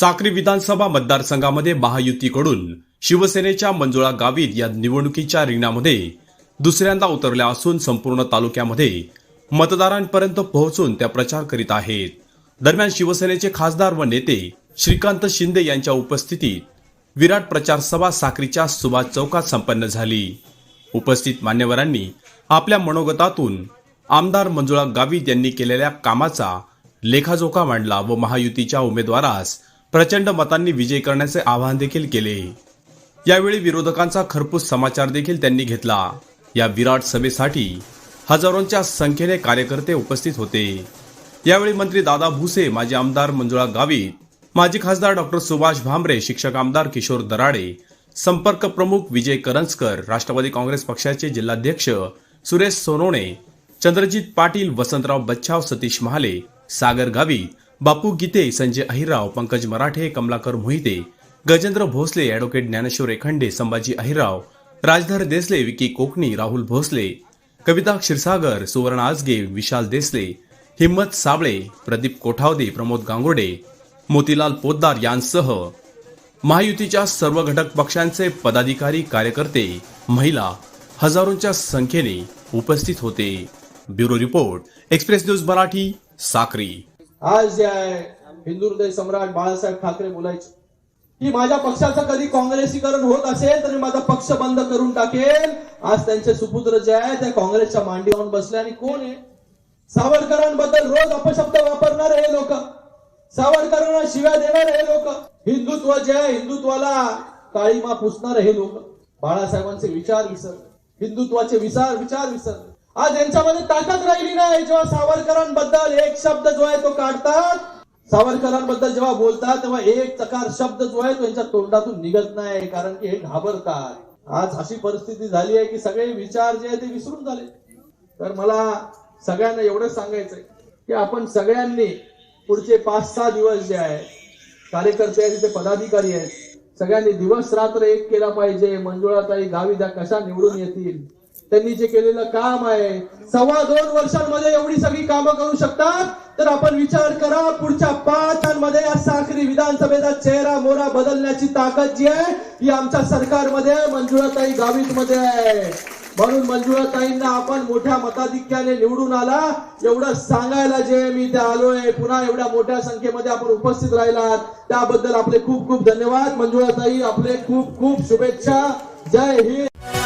साक्री विधानसभा मतदारसंघामध्ये महायुतीकडून शिवसेनेच्या मंजुळा गावित या निवडणुकीच्या रिंगणामध्ये दुसऱ्यांदा उतरल्या असून संपूर्ण तालुक्यामध्ये मतदारांपर्यंत पोहोचून त्या प्रचार करीत आहेत. दरम्यान शिवसेनेचे खासदार व नेते श्रीकांत शिंदे यांच्या उपस्थितीत विराट प्रचार सभा साक्रीच्या सुभाष चौकात संपन्न झाली. उपस्थित मान्यवरांनी आपल्या मनोगतातून आमदार मंजुळा गावित यांनी केलेल्या कामाचा लेखाजोखा मांडला व महायुतीच्या उमेदवारास प्रचंड मतांनी विजय करण्याचे आवाहन देखील केले. यावेळी विरोधकांचा खरपूस समाचार देखील त्यांनी घेतला. या विराट सभेसाठी हजारोंच्या संख्येने कार्यकर्ते उपस्थित होते. यावेळी मंत्री दादा भुसे माजी आमदार मंजुळा गावित माजी खासदार डॉक्टर सुभाष भामरे शिक्षक आमदार किशोर दराडे संपर्क प्रमुख विजय करंजकर राष्ट्रवादी काँग्रेस पक्षाचे जिल्हाध्यक्ष सुरेश सोनोणे चंद्रजित पाटील वसंतराव बच्छाव सतीश महाले सागर गावित बापू गीते संजय अहिरराव पंकज मराठे कमलाकर मोहिते गजेंद्र भोसले ॲडव्होकेट ज्ञानेश्वर एखंडे संभाजी अहिरराव राजधर देसले विकी कोकणी राहुल भोसले कविता क्षीरसागर सुवर्ण आजगे विशाल देसले हिम्मत साबळे प्रदीप कोठावदे प्रमोद गांगोडे मोतीलाल पोद्दार यांसह महायुतीच्या सर्व घटक पक्षांचे पदाधिकारी कार्यकर्ते महिला हजारोंच्या संख्येने उपस्थित होते. Bureau report express news Marathi Sakri. आज जे आहे हिंदू सम्राट बाळासाहेब ठाकरे बोलायचे. की माझ्या पक्षाचं कधी काँग्रेसीकरण होत असेल तर मी माझा पक्ष बंद करून टाकेल. आज त्यांचे सुपुत्र जे आहे ते काँग्रेसच्या मांडी जाऊन बसले आणि कोण आहे? सावरकरांबद्दल रोज अपशब्द वापरणार हे लोक. सावरकरांना शिव्या देणार हे लोक. हिंदुत्व जे आहे हिंदुत्वाला काळीमा पुसणार हे लोक. बाळासाहेबांचे विचार विसरले. हिंदुत्वाचे विचार विचार विसरले. आज यांच्यामध्ये ताकद राहिली नाही जेव्हा सावरकरांबद्दल एक शब्द जो आहे तो काढतात सावरकरांबद्दल जेव्हा बोलतात तेव्हा एक चकार शब्द जो आहे तो यांच्या तोंडातून निघत नाही कारण की हे घाबरतात. आज अशी परिस्थिती झाली आहे की सगळे विचार जे आहे ते विसरून झाले. तर मला सगळ्यांना एवढंच सांगायचंय की आपण सगळ्यांनी पुढचे पाच सहा दिवस जे आहे कार्यकर्ते आहेत तिथे पदाधिकारी आहेत सगळ्यांनी दिवस रात्र एक केला पाहिजे मंजुळाताई गावी त्या कशा निवडून येतील? त्यांनी जे केलेलं काम आहे सव्वा दोन वर्षांमध्ये एवढी सगळी कामं करू शकतात? तर आपण विचार करा पुढच्या पाच मध्ये या साखरी विधानसभेचा चेहरा मोरा बदलण्याची ताकद जी आहे ही आमच्या सरकारमध्ये आहे मंजुळाताई गावित मध्ये आहे. म्हणून मंजुळाताईंना आपण मोठ्या मताधिक्याने निवडून आला. एवढं सांगायला जे मी ते आलोय पुन्हा एवढ्या मोठ्या संख्येमध्ये आपण उपस्थित राहिलात. त्याबद्दल आपले खूप खूप धन्यवाद. मंजुळाताई आपले खूप खूप शुभेच्छा. जय हिंद.